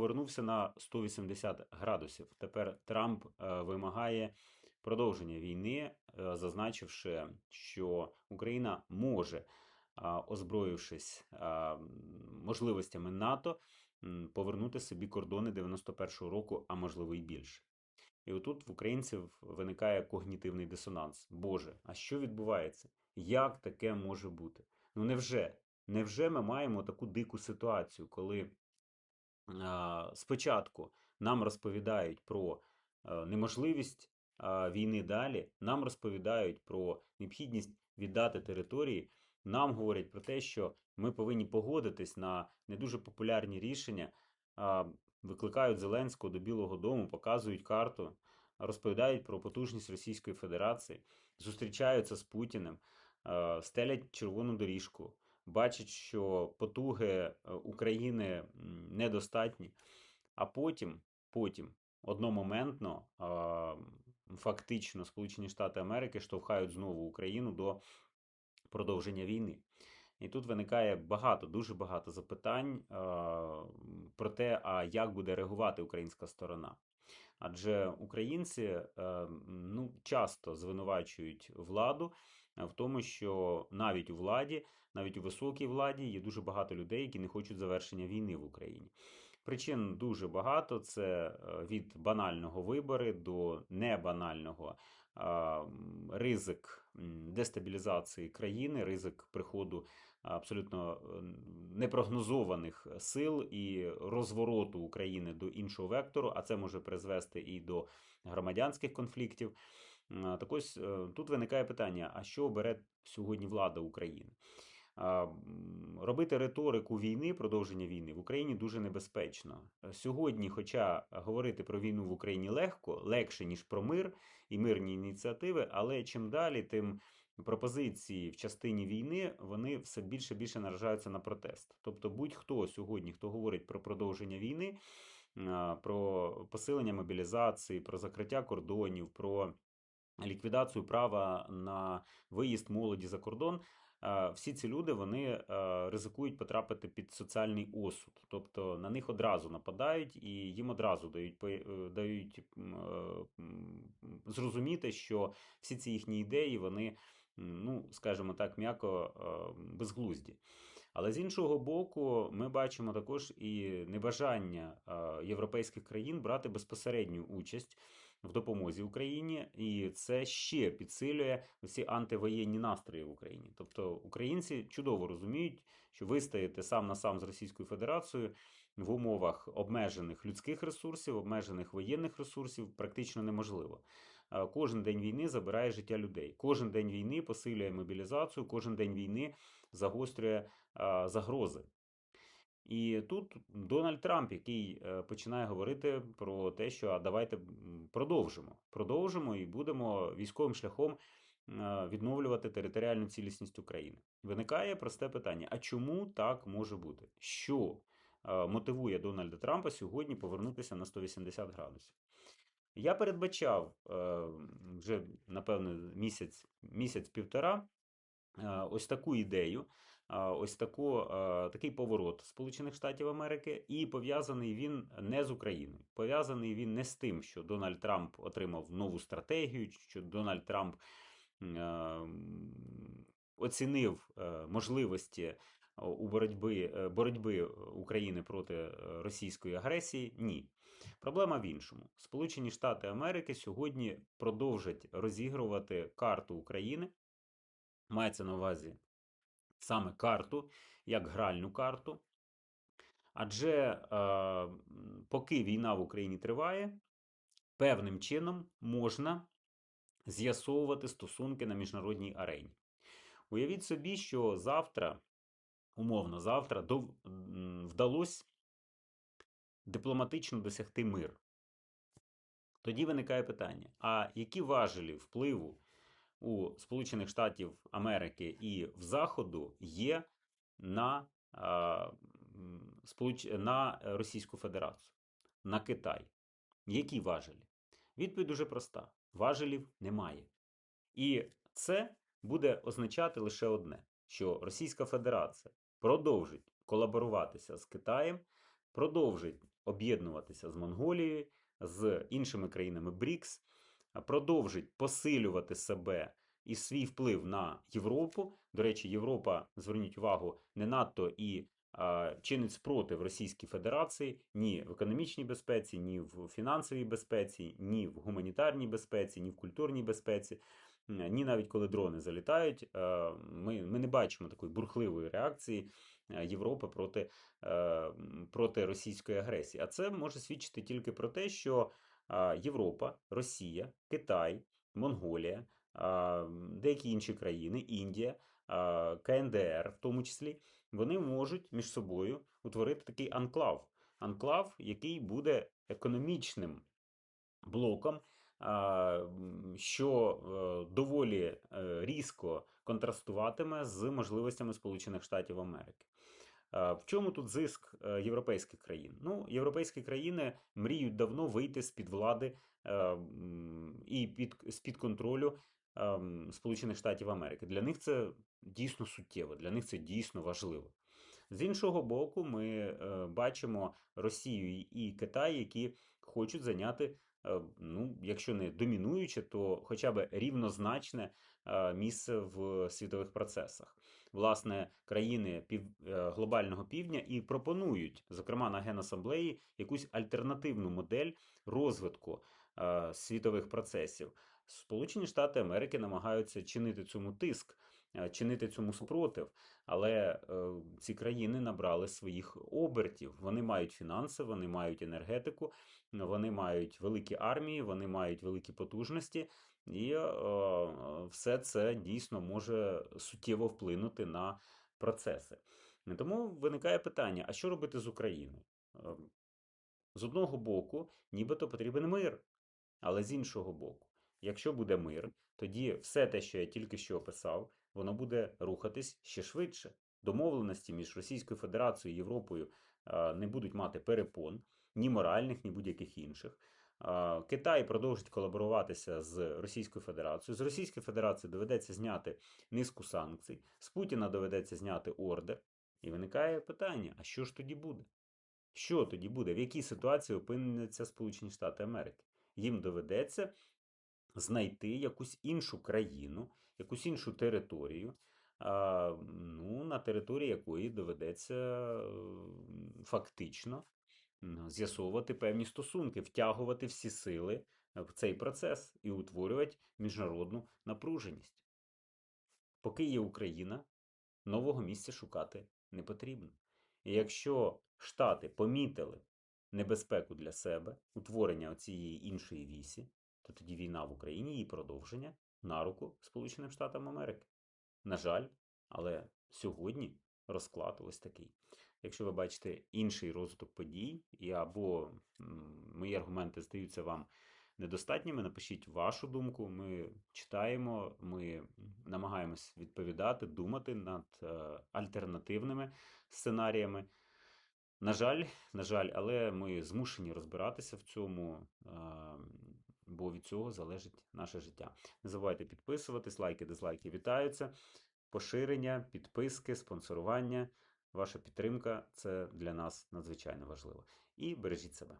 повернувся на 180 градусів. Тепер Трамп е, вимагає продовження війни, е, зазначивши, що Україна може, озброївшись можливостями НАТО, повернути собі кордони 91-го року, а можливо і більше. І отут в українців виникає когнітивний дисонанс. Боже, а що відбувається? Як таке може бути? Ну невже? Невже ми маємо таку дику ситуацію, коли спочатку нам розповідають про е, неможливість війни далі, нам розповідають про необхідність віддати території, нам говорять про те, що ми повинні погодитись на не дуже популярні рішення, викликають Зеленського до Білого Дому, показують карту, розповідають про потужність Російської Федерації, зустрічаються з Путіним, стелять червону доріжку, бачать, що потуги е, України недостатні, а потім, потім одномоментно, фактично, Сполучені Штати Америки штовхають знову Україну до продовження війни. І тут виникає багато, дуже багато запитань про те, а як буде реагувати українська сторона. Адже українці е, ну, часто звинувачують владу е, в тому, що навіть у владі, навіть у високій владі є дуже багато людей, які не хочуть завершення війни в Україні. Причин дуже багато: це е, від банального вибори до небанального ризик дестабілізації країни, ризик приходу абсолютно е, непрогнозованих сил і розвороту України до іншого вектору, а це може призвести і до громадянських конфліктів. Так ось е, тут виникає питання: а що обере сьогодні влада України? Робити риторику війни, продовження війни в Україні дуже небезпечно. Е, Сьогодні, хоча говорити про війну в Україні легко, легше, ніж про мир і мирні ініціативи, але чим далі, тим пропозиції в частині війни вони все більше більше наражаються на протест. Тобто, будь-хто сьогодні, хто говорить про продовження війни, про посилення мобілізації, про закриття кордонів, про ліквідацію права на виїзд молоді за кордон. Е, Всі ці люди вони е, ризикують потрапити під соціальний осуд, тобто на них одразу нападають і їм одразу дають е, дають зрозуміти, що всі ці їхні ідеї вони, ну скажімо так, м'яко безглузді. Але з іншого боку, ми бачимо також і небажання європейських країн брати безпосередню участь в допомозі Україні, і це ще підсилює всі антивоєнні настрої в Україні. Тобто українці чудово розуміють, що вистояти сам на сам з Російською Федерацією в умовах обмежених людських ресурсів, обмежених воєнних ресурсів практично неможливо. Кожен день війни забирає життя людей. Кожен день війни посилює мобілізацію, кожен день війни загострює загрози. І тут Дональд Трамп, який е, починає говорити про те, що а давайте продовжимо. Продовжимо і будемо військовим шляхом е, відновлювати територіальну цілісність України. Виникає просте питання: а чому так може бути? Що е, мотивує Дональда Трампа сьогодні повернутися на 180 градусів? Я передбачав е, вже, напевно, місяць, місяць-півтора е, ось таку ідею, ось таку, такий поворот Сполучених Штатів Америки, і пов'язаний він не з Україною. Пов'язаний він не з тим, що Дональд Трамп отримав нову стратегію, що Дональд Трамп оцінив е, можливості у боротьби, е, боротьби України проти е, російської агресії. Ні. Проблема в іншому. Сполучені Штати Америки сьогодні продовжать розігрувати карту України. Мається на увазі саме карту, як гральну карту. Адже е, поки війна в Україні триває, певним чином можна з'ясовувати стосунки на міжнародній арені. Уявіть собі, що завтра, умовно, завтра дов- вдалося дипломатично досягти мир. Тоді виникає питання: а які важелі впливу у Сполучених Штатів Америки і в Заходу є на, на Російську Федерацію, на Китай? Які важелі? Відповідь дуже проста: важелів немає. І це буде означати лише одне: що Російська Федерація продовжить колаборуватися з Китаєм, продовжить об'єднуватися з Монголією, з іншими країнами БРІКС, продовжить посилювати себе і свій вплив на Європу. До речі, Європа, зверніть увагу, не надто і а, чинить спротив Російській Федерації ні в економічній безпеці, ні в фінансовій безпеці, ні в гуманітарній безпеці, ні в культурній безпеці. Ні, навіть коли дрони залітають, е, ми, ми не бачимо такої бурхливої реакції е, Європи проти, е, проти російської агресії. А це може свідчити тільки про те, що Європа, Росія, Китай, Монголія, деякі інші країни, Індія, КНДР, в тому числі, вони можуть між собою утворити такий анклав. Анклав, який буде економічним блоком, що е, доволі е, різко контрастуватиме з можливостями Сполучених Штатів Америки. А, В чому тут зиск е, європейських країн? Ну, європейські країни мріють давно вийти з-під влади е, і під, з-під контролю ем, Сполучених Штатів Америки. Для них це дійсно суттєво, для них це дійсно важливо. З іншого боку, ми е, бачимо Росію і Китай, які хочуть зайняти, е, ну, якщо не домінуюче, то хоча б рівнозначне е, місце в світових процесах. Власне, країни пів, е, глобального півдня і пропонують, зокрема на Генасамблеї, якусь альтернативну модель розвитку е, світових процесів. Сполучені Штати Америки намагаються чинити цьому тиск, е, чинити цьому спротив, але е, ці країни набрали своїх обертів. Вони мають фінанси, вони мають енергетику, вони мають великі армії, вони мають великі потужності, і е, все це дійсно може суттєво вплинути на процеси. Тому виникає питання: а що робити з Україною? Е, З одного боку, нібито потрібен мир, але з іншого боку, якщо буде мир, тоді все те, що я тільки що описав, воно буде рухатись ще швидше. Домовленості між Російською Федерацією і Європою е, не будуть мати перепон, ні моральних, ні будь-яких інших. Китай продовжить колаборуватися з Російською Федерацією. З Російської Федерації доведеться зняти низку санкцій, з Путіна доведеться зняти ордер. І виникає питання: а що ж тоді буде? Що тоді буде? В якій ситуації опиняться Сполучені Штати Америки? Їм доведеться знайти якусь іншу країну, якусь іншу територію, ну, на території якої доведеться фактично з'ясовувати певні стосунки, втягувати всі сили в цей процес і утворювати міжнародну напруженість. Поки є Україна, нового місця шукати не потрібно. І якщо Штати помітили небезпеку для себе, утворення цієї іншої вісі, то тоді війна в Україні, її продовження на руку Сполученим Штатам Америки. На жаль, але сьогодні розклад ось такий. Якщо ви бачите інший розвиток подій, і або мої аргументи здаються вам недостатніми, напишіть вашу думку. Ми читаємо, ми намагаємось відповідати, думати над е, альтернативними сценаріями. На жаль, на жаль, але ми змушені розбиратися в цьому, е, бо від цього залежить наше життя. Не забувайте підписуватись, лайки, дизлайки вітаються. Поширення, підписки, спонсорування. Ваша підтримка це для нас надзвичайно важливо. І бережіть себе.